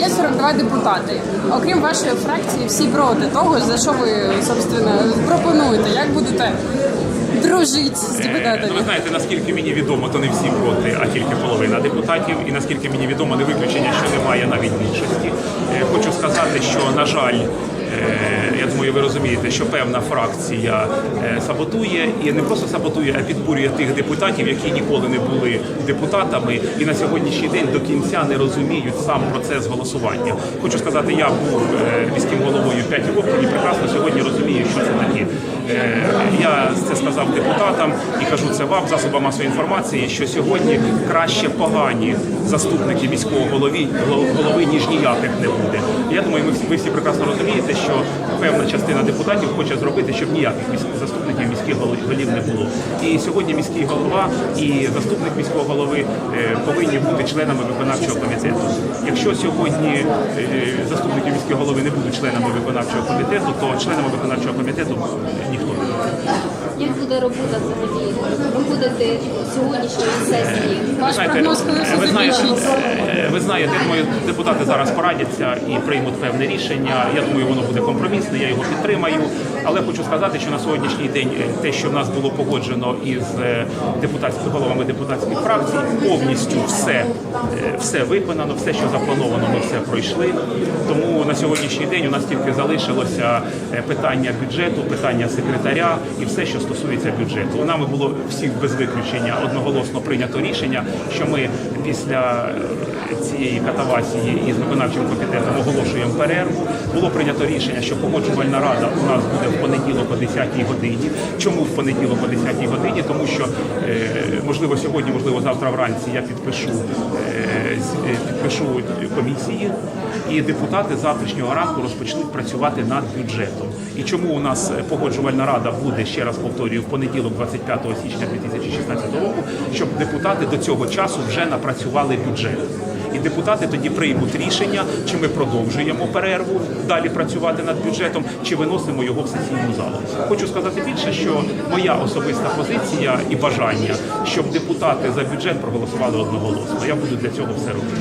Є 42 депутати. Окрім вашої фракції, всі проти того, за що ви собственно пропонуєте. Як будете дружити з Ну, ви знаєте, наскільки мені відомо, то не всі проти, а тільки половина депутатів. І наскільки мені відомо, не виключення, що немає навіть більшості. Е, Хочу сказати, що на жаль. Е, Я думаю, ви розумієте, що певна фракція е, саботує і не просто саботує, а підбурює тих депутатів, які ніколи не були депутатами, і на сьогоднішній день до кінця не розуміють сам процес голосування. Хочу сказати, я був е, міським головою 5 років і прекрасно сьогодні розумію, що це таке. Е, Я це сказав депутатам і кажу це вам, засобам масової інформації, що сьогодні краще погані заступники міського голови, голови ніж ніяких не буде. Я думаю, ми всі, ви всі прекрасно розумієте, що певна частина депутатів хоче зробити, щоб ніяких заступників міських голів не було. І сьогодні міський голова і заступник міського голови е, повинні бути членами виконавчого комітету. Якщо сьогодні е, заступники міського голови не будуть членами виконавчого комітету, то членами виконавчого комітету ніхто. Як буде робота взагалі? Ви сьогоднішньої сесії? Ваш Знаєте, прогноз, коли е, все ви знаєте, е, ви знаєте, я думаю, депутати зараз порадяться і приймуть певне рішення. Я думаю, воно буде компромісне, я його підтримаю. Але хочу сказати, що на сьогоднішній день е, те, що в нас було погоджено із е, депутатськими головами депутатських фракцій, повністю все, е, все виконано, все, що заплановано, ми все пройшли. Тому на сьогоднішній день у нас тільки залишилося е, питання бюджету, питання секретаря і все, що стосується бюджету. Нами було всіх без виключення одноголосно прийнято рішення, що ми після е, цієї катавасії із виконавчим комітетом оголошуємо перерву. Було прийнято рішення, що погоджувальна рада у нас буде в понеділок о 10-й годині. Чому в понеділок о 10-й годині? Тому що е, можливо сьогодні, можливо, завтра вранці я підпишу е, підпишу комісії, і депутати завтрашнього ранку розпочнуть працювати над бюджетом. І чому у нас погоджувальна рада буде ще раз повторюю в понеділок, 25 січня 2016 року, щоб депутати до цього часу вже напрацювали бюджет. І депутати тоді приймуть рішення, чи ми продовжуємо перерву далі працювати над бюджетом, чи виносимо його в сесійну залу. Хочу сказати більше, що моя особиста позиція і бажання, щоб депутати за бюджет проголосували одноголосно. Я буду для цього все робити.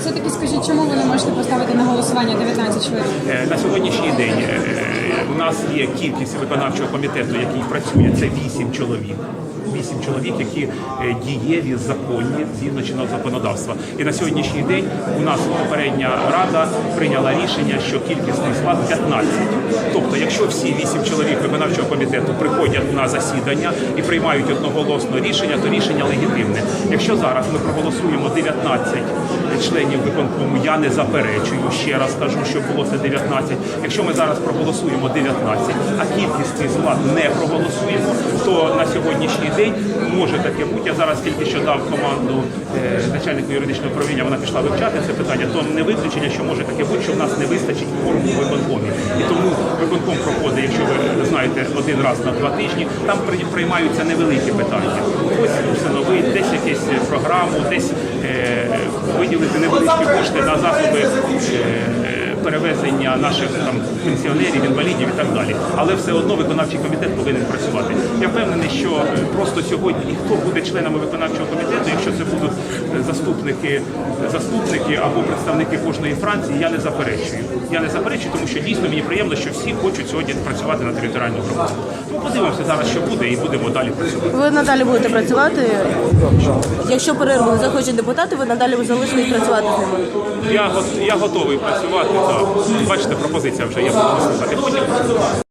Все-таки скажіть, чому ви не можете поставити на голосування 19 чоловік? Е, На сьогоднішній день е, у нас є кількість виконавчого комітету, який працює. Це вісім чоловік. Вісім чоловік, які е, дієві, законні згідно чинного законодавства. І на сьогоднішній день у нас попередня рада прийняла рішення, що кількісний склад 15. Тобто, якщо всі вісім чоловік виконавчого комітету приходять на засідання і приймають одноголосно рішення, то рішення легітимне. Якщо зараз ми проголосуємо 19 членів виконкому, я не заперечую. Ще раз кажу, що було це 19. Якщо ми зараз проголосуємо 19, а кількісний склад не проголосуємо, то на сьогоднішній день може таке бути. Я зараз тільки що дав команду е, начальнику юридичного управління, вона пішла вивчати це питання, то не виключення, що може таке бути, що в нас не вистачить кворуму в виконкомі. І тому виконком проходить, якщо ви знаєте, один раз на два тижні, там приймаються невеликі питання. Ось встановити десь якусь програму, десь е, виділити невеличкі кошти на засоби. Перевезення наших там пенсіонерів, інвалідів і так далі. Але все одно виконавчий комітет повинен працювати. Я впевнений, що е, просто сьогодні і хто буде членами виконавчого комітету, якщо це будуть е, заступники, заступники або представники кожної фракції, я не заперечую. Я не заперечую, тому що дійсно мені приємно, що всі хочуть сьогодні працювати на територіальну громаду. Тому подивимося зараз, що буде, і будемо далі працювати. Ви надалі будете працювати. Якщо перерву захочуть депутати, ви надалі залишитесь працювати з ними. Я, я готовий працювати. Так. Бачите, пропозиція вже є. Слухати. Потім